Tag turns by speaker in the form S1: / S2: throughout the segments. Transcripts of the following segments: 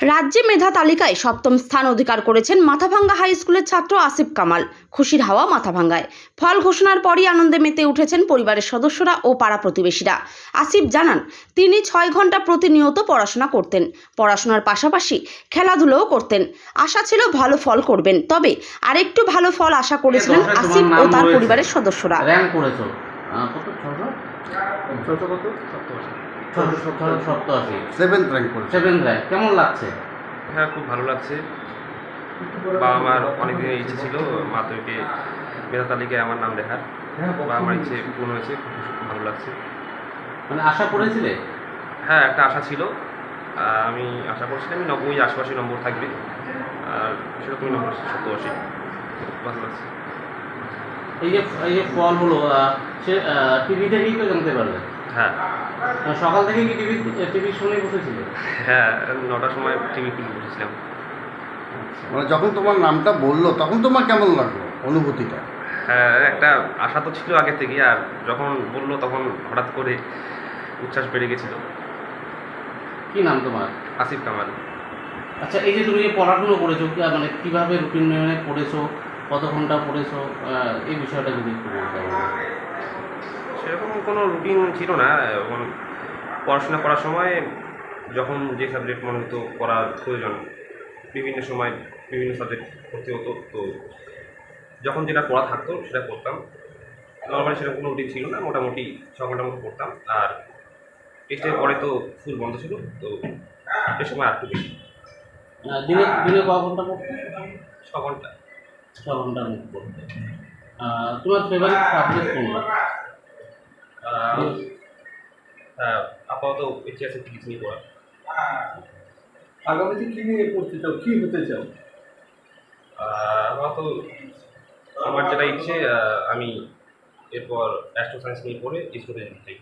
S1: রাজ্যে মেধা তালিকায় সপ্তম স্থান অধিকার করেছেন মাথাভাঙ্গা হাই স্কুলের ছাত্র আসিফ কামাল। খুশির হাওয়া মাথাভাঙ্গায়। ফল ঘোষণার পরই আনন্দে মেতে উঠেছেন পরিবারের সদস্যরা ও পাড়া প্রতিবেশীরা। আসিফ জানান তিনি ছয় ঘণ্টা প্রতিনিয়ত পড়াশোনা করতেন। পড়াশোনার পাশাপাশি খেলাধুলোও করতেন। আশা ছিল ভালো ফল করবেন। তবে আরেকটু ভালো ফল আশা করেছিলেন আসিফ ও তার পরিবারের সদস্যরা।
S2: র্যাঙ্ক করেছ। কত? ছশো? ছশো কত? ছশো ছশো সপ্তাশি।
S3: সেভেন্থ র্যাঙ্ক করেছে
S2: সেভেন র্যাঙ্ক কেমন লাগছে?
S4: হ্যাঁ খুব ভালো লাগছে। বাবা মার অনেক দিনের ইচ্ছে ছিল মাধ্যমিকে মেধা তালিকায় আমার নাম লেখার। বা আমার ইচ্ছে পূর্ণ হয়েছে খুব ভালো লাগছে।
S2: মানে আশা করেছিলে?
S4: হ্যাঁ একটা আশা ছিল। আমি আশা করছিলাম আমি নব্বই আশপাশি নম্বর থাকবে। আর সেরকমই নম্বর সত্তর আশি। ভালো লাগছে।
S2: এই যে এই যে ফল হলো সে টিভি থেকেই তো জানতে পারলে।
S4: হ্যাঁ।
S2: সকাল থেকে কি টিভি টিভির শুনে বসেছিলে?
S4: হ্যাঁ নটার সময় টিভি খুলে বসেছিলাম।
S3: মানে যখন তোমার নামটা বলল তখন তোমার কেমন লাগল অনুভূতিটা?
S4: হ্যাঁ একটা আশা তো ছিল আগে থেকে আর যখন বলল তখন হঠাৎ করে উচ্ছ্বাস বেড়ে গেছিল।
S2: কি নাম তোমার?
S4: আসিফ কামাল।
S2: আচ্ছা এই যে তুমি যে পড়াশুনো করেছ কি- মানে কীভাবে রুটিন মেনে পড়েছো কত ঘণ্টা পড়েছো এই বিষয়টা যদি একটু বলতে।
S4: সেরকম কোনো রুটিন ছিল না। পড়াশোনা করার সময় যখন যে সাবজেক্ট মনে হতো পড়ার প্রয়োজন বিভিন্ন সময় বিভিন্ন সাবজেক্ট পড়তে হতো তো যখন যেটা পড়া থাকতো সেটা পড়তাম। নর্মালি সেরকম কোনো রুটিন ছিল না মোটামুটি ছ ঘণ্টার মতো পড়তাম। আর টেস্টের পরে তো ফুল বন্ধ ছিল তো এ সময় আর বেশি।
S2: দিনে দিনে ক ঘণ্টা পড়তে?
S4: ছ ঘণ্টা।
S2: ছ ঘণ্টার মতো পড়তে। তোমার ফেভারিট সাবজেক্ট কোনটা?
S4: আর, হ্যাঁ, আপাতত ইচ্ছে আছে ফিজিক্স নিয়ে পড়া
S5: আগামীতে কি নিয়ে পড়তে চাও কি হতে চাও
S4: আপাতত আমার যেটা ইচ্ছে আমি এরপর অ্যাস্ট্রো সায়েন্স নিয়ে পড়ে ইসরোতে যেতে চাই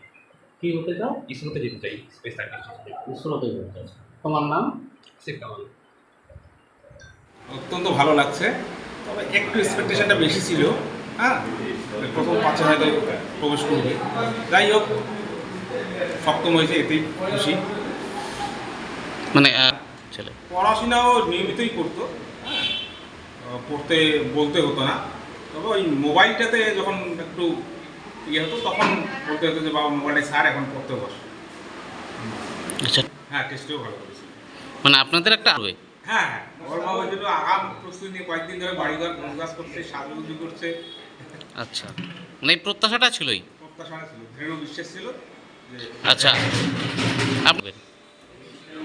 S2: কি হতে চাও
S4: ইসরোতে যেতে চাই স্পেস সায়েন্টিস্ট
S2: ইসরোতে যেতে চাও। তোমার নাম
S4: শিব কামাল
S6: অত্যন্ত ভালো লাগছে তবে একটু এক্সপেকটেশনটা বেশি ছিল হ্যাঁ প্রথম পাঁচে হয়তো প্রবেশ করবে। যাই হোক সপ্তম হয়েছে এতেই খুশি।
S2: মানে ছেলে।
S6: পড়াশোনাও নিয়মিতই করতো হ্যাঁ। পড়তে বলতে হতো না। তবে ওই মোবাইলটাতে যখন একটু ইয়ে হতো তখন বলতে হতো যে বাবা মোবাইলে স্যার এখন পড়তে বস।
S2: আচ্ছা।
S6: হ্যাঁ টেস্টেও ভালো করেছে।
S2: মানে আপনাদের একটা হবে?
S6: হ্যাঁ হ্যাঁ। ওর বাবা জন্য আগাম প্রস্তুতি নিয়ে কয়েকদিন ধরে বাড়িঘর কাজ করছে সাজুগুজু করছে।
S2: আচ্ছা। মানে এই প্রত্যাশাটা ছিলই?
S6: প্রত্যাশা ছিল দৃঢ় বিশ্বাস ছিল যে
S2: আচ্ছা। আপনাদের?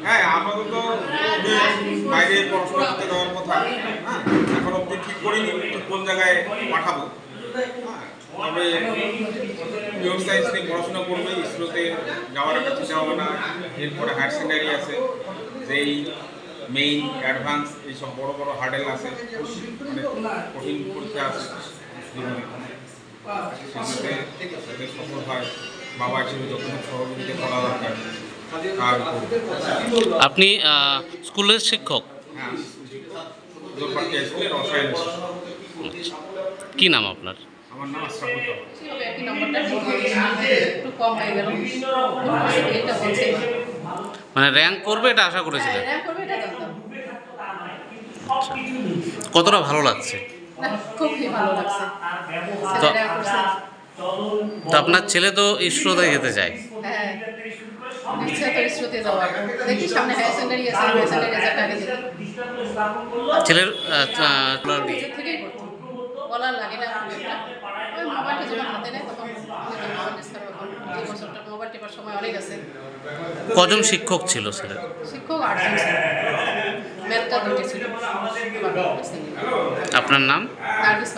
S6: হ্যাঁ আপাতত বাইরে পড়াশোনা করতে কথা হ্যাঁ এখন অব্দি ঠিক করিনি কোন জায়গায় পাঠাবো। হ্যাঁ তবে পিওর সায়েন্স নিয়ে পড়াশোনা করবে ইসরোতে যাওয়ার একটা চিন্তা ভাবনা এরপরে হায়ার সেকেন্ডারি আছে যেই মেইন অ্যাডভান্স এইসব বড় বড় হার্ডেল আছে মানে কঠিন পরীক্ষা আছে। জীবনে সেগুলোতে যাতে সফল হয় বাবা হিসেবে যত সহযোগিতা করা দরকার আর
S2: আপনি স্কুলের শিক্ষক?
S6: হ্যাঁ জোরপাটি স্কুলের রসায়ন
S2: কি নাম আপনার?
S6: আমার নাম আশরাফুল
S2: মানে র্যাঙ্ক করবে এটা আশা করেছিলেন?
S7: হ্যাঁ
S2: আচ্ছা। কতটা ভালো লাগছে?
S7: না খুবই ভালো লাগছে।
S2: তো আপনার ছেলে তো ইসরোতে যেতে চায়।
S7: হ্যাঁ। ইচ্ছা তো ইসরোতে যাওয়ার দেখি সামনে হায়ার সেকেন্ডারি আছে হায়ার সেকেন্ডারি রেজাল্ট আগে
S2: ছেলের
S7: থেকেই বলার লাগে না। ওই মোবাইলটা যখন হাতে নেয় তখন মোবাইল টেপার সময় অনেক আছে
S2: কজন শিক্ষক ছিল স্যার?
S7: শিক্ষক আটজন ছিল।
S2: আপনার নাম?
S7: নার্গিস